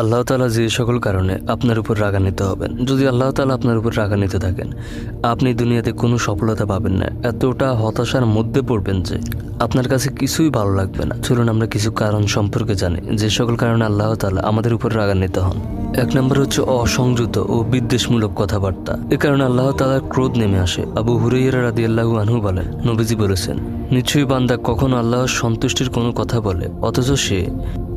আল্লাহ তালা যে সকল কারণে আপনার উপর রাগান্বিত হবেন, যদি আল্লাহ তালা আপনার উপর রাগান্বিত থাকেন, আপনি দুনিয়াতে কোনো সফলতা পাবেন না। এতটা হতাশার মধ্যে পড়বেন যে আপনার কাছে কিছুই ভালো লাগবে না। চলুন আমরা কিছু কারণ সম্পর্কে জানি। যে সকল কারণে আল্লাহ তালা আমাদের উপর রাগান্বিত হন। এক নম্বর হচ্ছে অসংযত ও বিদ্বেষমূলক কথাবার্তা। এ কারণে আল্লাহ তালার ক্রোধ নেমে আসে। আবু হুরাইরা রাদি আল্লাহু আনহু বলেন, নবীজি বলেছেন, নিশ্চয়ই বান্দা কখনো আল্লাহর সন্তুষ্টির কোনো কথা বলে, অথচ সে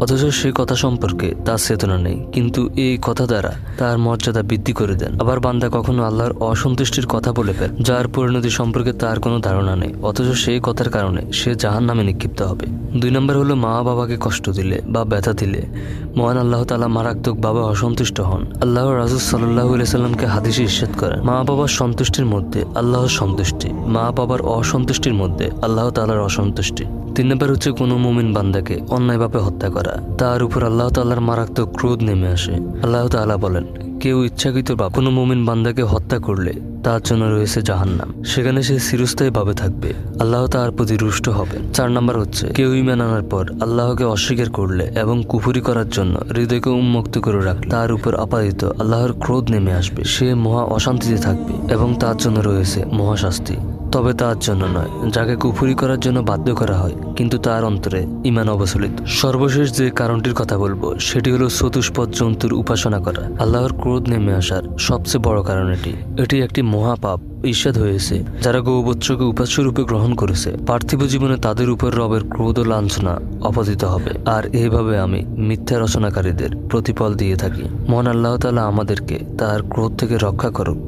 অথচ সে কথা সম্পর্কে তার চেতনা নেই। কিন্তু এই কথা দ্বারা তার মর্যাদা বৃদ্ধি করে দেন। আবার বান্দা কখনো আল্লাহর অসন্তুষ্টির কথা বলে ফেল, যার পরিণতি সম্পর্কে তার কোনো ধারণা নেই, অথচ সেই কথার কারণে সে জাহান নামে নিক্ষিপ্ত হবে। দুই নম্বর হলো মা বাবাকে কষ্ট দিলে বা ব্যথা দিলে। মহান আল্লাহ তালা মারাত্মক বাবা অসন্তুষ্ট হন। আল্লাহ রাজুল সাল্লাহ সাল্লামকে হাদিসে ইস্যাত করেন, মা বাবার সন্তুষ্টির মধ্যে আল্লাহর সন্তুষ্টি, মা বাবার অসন্তুষ্টির মধ্যে আল্লাহ তালার অসন্তুষ্টি। তিন নম্বর হচ্ছে কোনো মুমিন বান্দাকে অন্যায়ভাবে হত্যা করা। তার উপর আল্লাহ তাল্লাহর মারাত্মক ক্রোধ নেমে আসে। আল্লাহ তাআলা বলেন, কেউ ইচ্ছাকৃত বা কোনো মুমিন বান্দাকে হত্যা করলে তার জন্য রয়েছে জাহান্নাম। সেখানে সে চিরস্থায়ীভাবে থাকবে। আল্লাহ তার প্রতি রুষ্ট হবে চার নম্বর হচ্ছে, কেউ ইমান আনার পর আল্লাহকে অস্বীকার করলে এবং কুফুরি করার জন্য হৃদয়কে উন্মুক্ত করে রাখলে তার উপর আপাদিত আল্লাহর ক্রোধ নেমে আসবে। সে মহা অশান্তিতে থাকবে এবং তার জন্য রয়েছে মহাশাস্তি। তবে তার জন্য নয়, যাকে কুফুরি করার জন্য বাধ্য করা হয়, কিন্তু তার অন্তরে ইমান অবসলিত। সর্বশেষ যে কারণটির কথা বলব, সেটি হলো চতুষ্পদ জন্তুর উপাসনা করা। আল্লাহর ক্রোধ নেমে আসার সবচেয়ে বড় কারণ এটি। এটি একটি মহাপাপ, ঈর্ষাদ হয়েছে, যারা গৌবৎসকে উপাস্য রূপে গ্রহণ করেছে। পার্থিব জীবনে তাদের উপর রবের ক্রোধ ও লাঞ্ছনা অপতিত হবে। আর এইভাবে আমি মিথ্যা রচনাকারীদের প্রতিফল দিয়ে থাকি। মহান আল্লাহ তালা আমাদেরকে তার ক্রোধ থেকে রক্ষা করুক।